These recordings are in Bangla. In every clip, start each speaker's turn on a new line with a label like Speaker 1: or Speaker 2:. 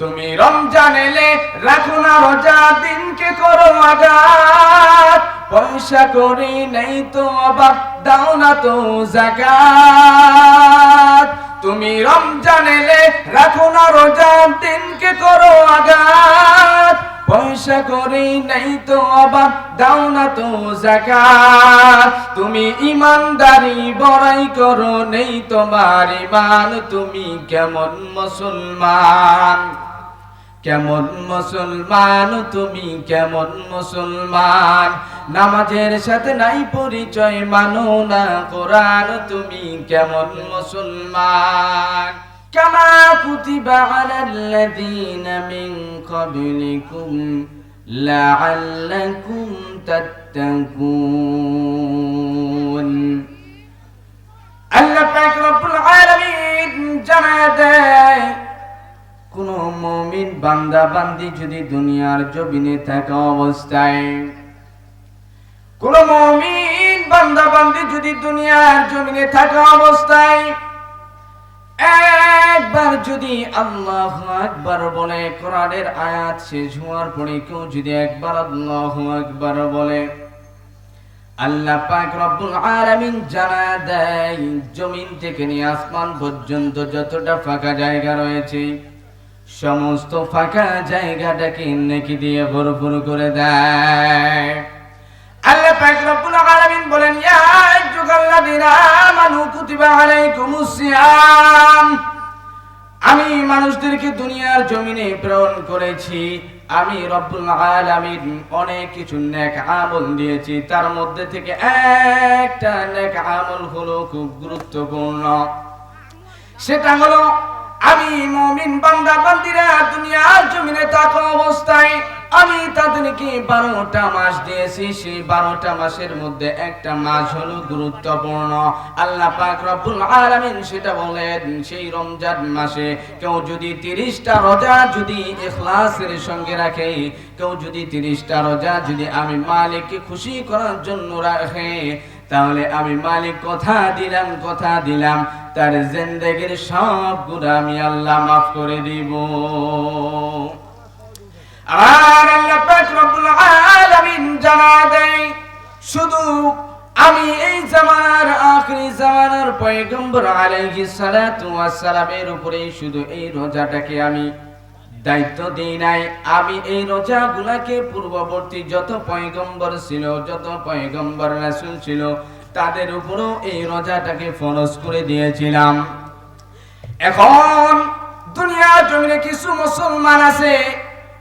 Speaker 1: তুমি রমজান এলে রাখো না রোজা, দিনকে করো আঘাত। পয়সা করি নেই তো অবাক দাও না তো জাকাত। তুমি রমজান এলে রাখো না রোজা, দিনকে করো আঘাত। পয়সা করি নেই তো অবাক দাও না তো জাকাত তুমি ইমানদারি বড়াই করো, নেই তোমার ইমান। তুমি কেমন মুসলমান? কেমন মুসলমান? তুমি কেমন মুসলমান? নামাজের সাথে নাই পরিচয়, মানো না কোরআন। তুমি কেমন মুসলমান? কামা কুতিবা আলাল্লাযীনা মিন ক্বাবলিকুম লাআল্লাকুম তাত্তাকুন আল্লাহ পাক রব্বুল আলামিন দেয়, কোন মুমিন বান্দা বান্দি যদি দুনিয়ার থাকা অবস্থায়, কোন মুমিন বান্দা বান্দি যদি দুনিয়ার জমিনে থাকা অবস্থায় একবার যদি আল্লাহ আকবার বলে, কোরআনের আয়াত শেষ হওয়ার পরে কেউ যদি একবার আল্লাহ আকবার বলে, আল্লাহ পাক রব্বুল আলামিন জানা দেয়, জমিন থেকে নিয়ে আসমান পর্যন্ত যতটা ফাঁকা জায়গা রয়েছে, সমস্ত ফাঁকা জায়গাটাকে নেকি দিয়ে ভরপুর করে দেয়। আল্লাহ পাক রব্বুল আলামিন বলেন, ইয়া আইয়ুহাল্লাযীনা আমানু কুতিবা আলাইকুমুস সিয়াম। মানুষদেরকে দুনিয়ার জমিনে প্রেরণ করেছি। আমি রব্বুল অনেক কিছু আমল দিয়েছি। তার মধ্যে থেকে একটা নেক আমল হলো খুব গুরুত্বপূর্ণ। সেটা হলো, আমি মমিন বান্দা বান্দিরা দুনিয়ার জমিনে থাকা অবস্থা তাদেরকে বারোটা মাস দিয়েছি, সেই বারোটা মাসের মধ্যে একটা মাস হলো গুরুত্বপূর্ণ। আল্লাহ পাক রব্বুল আলামিন সেটা বলেন, সেই রমজান মাসে কেউ যদি তিরিশটা রোজা যদি ইখলাসের সঙ্গে রাখে, কেউ যদি তিরিশটা রোজা যদি আমি মালিককে খুশি করার জন্য রাখে, তাহলে আমি মালিক কথা দিলাম কথা দিলাম, তার জিন্দেগির সব গুণা আমি আল্লাহ মাফ করে দিব। আর রব্বুল আলামিন জানা দেয়, শুধু আমি এই জামানার আখরি জামানার পয়গম্বর আলাইহিস সালাতু শুধু এই রোজাটাকে আমি দায়িত্ব দিই নাই। আমি এই রোজাগুলাকে পূর্ববর্তী যত পয়গম্বর ছিল, যত পয়গম্বর রাসূল ছিল, তাদের উপরও এই রোজাটাকে ফরজ করে দিয়েছিলাম। এখন দুনিয়া জমিনে কিছু মুসলমান আছে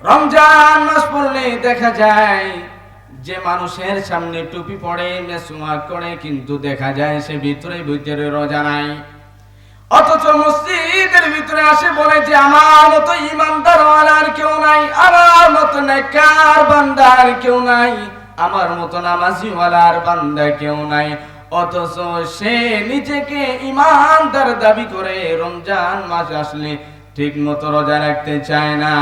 Speaker 1: রমজান মাস পড়লে দেখা যায় যে মানুষের সামনে টুপি পড়ে মেসুমাক করে, কিন্তু দেখা যায় সে ভিতরে ভিতরে রোজা নাই। অথচ মসজিদের ভিতরে আসে বলে যে, আমার মতো ইমানদার আর কেউ নাই, আমার মতো নেকার বান্দার কেউ নাই, আমার মতো নামাজি ওয়ালার বান্দা কেউ নাই। অথচ সে নিজেকে ইমানদার দাবি করে, রমজান মাস আসলে ঠিক মতো রোজা রাখতে চায় না।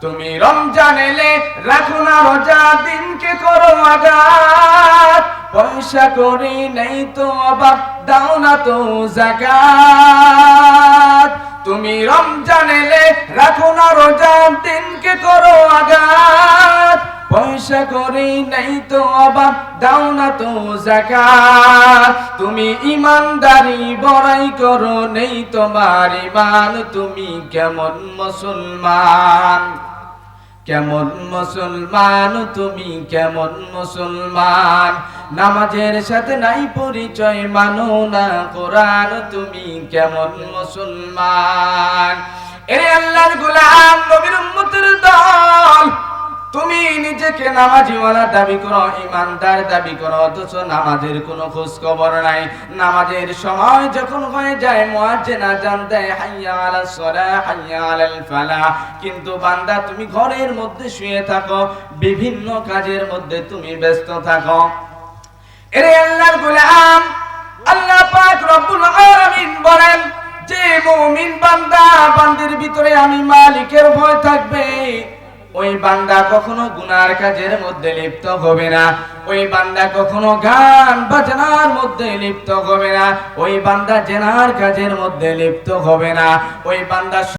Speaker 1: তুমি রমজান এলে রাখো না রোজা, দিনকে করো আঘাত। পয়সা করি নেই তো অবাক দাও না তো জাকাত। তুমি রমজান এলে রাখো না রোজা, দিনকে করো আঘাত। পয়সা করি নেই তো অবাক দাও না তো জাকাত তুমি ইমানদারি, বড়াই করো নেই তোমার ইমান। তুমি কেমন মুসলমান? কেমন মুসলমান? তুমি কেমন মুসলমান? নামাজের সাথে নাই পরিচয়, মানো না কোরআন। তুমি কেমন মুসলমান? এরে আল্লাহর গোলাম নবীর উম্মতের দল তুমি নিজেকে নামাজিওয়ালা দাবি করো, ইমানদার দাবি করো, অথচ নামাজের কোনো খোঁজ খবর নাই। নামাজের সময় যখন হয়ে যায়, মুয়াজ্জিন আজান দেয়, হাইয়া আলাস সালাহ হাইয়া আলাল ফালাহ কিন্তু বান্দা, তুমি ঘরের মধ্যে শুয়ে থাকো, বিভিন্ন কাজের মধ্যে তুমি ব্যস্ত থাকো। এরে আল্লাহর গোলাম, আল্লাহ পাক রব্বুল আলামিন বলেন, যে মুমিন বান্দা, বান্দির ভিতরে আমি মালিকের ভয় থাকবে। ওই বান্দা কখনো গুনার কাজের মধ্যে লিপ্ত হবে না। ওই বান্দা কখনো গান বাজনার মধ্যে লিপ্ত হবে না। ওই বান্দা জেনার কাজের মধ্যে লিপ্ত হবে না। ওই বান্দা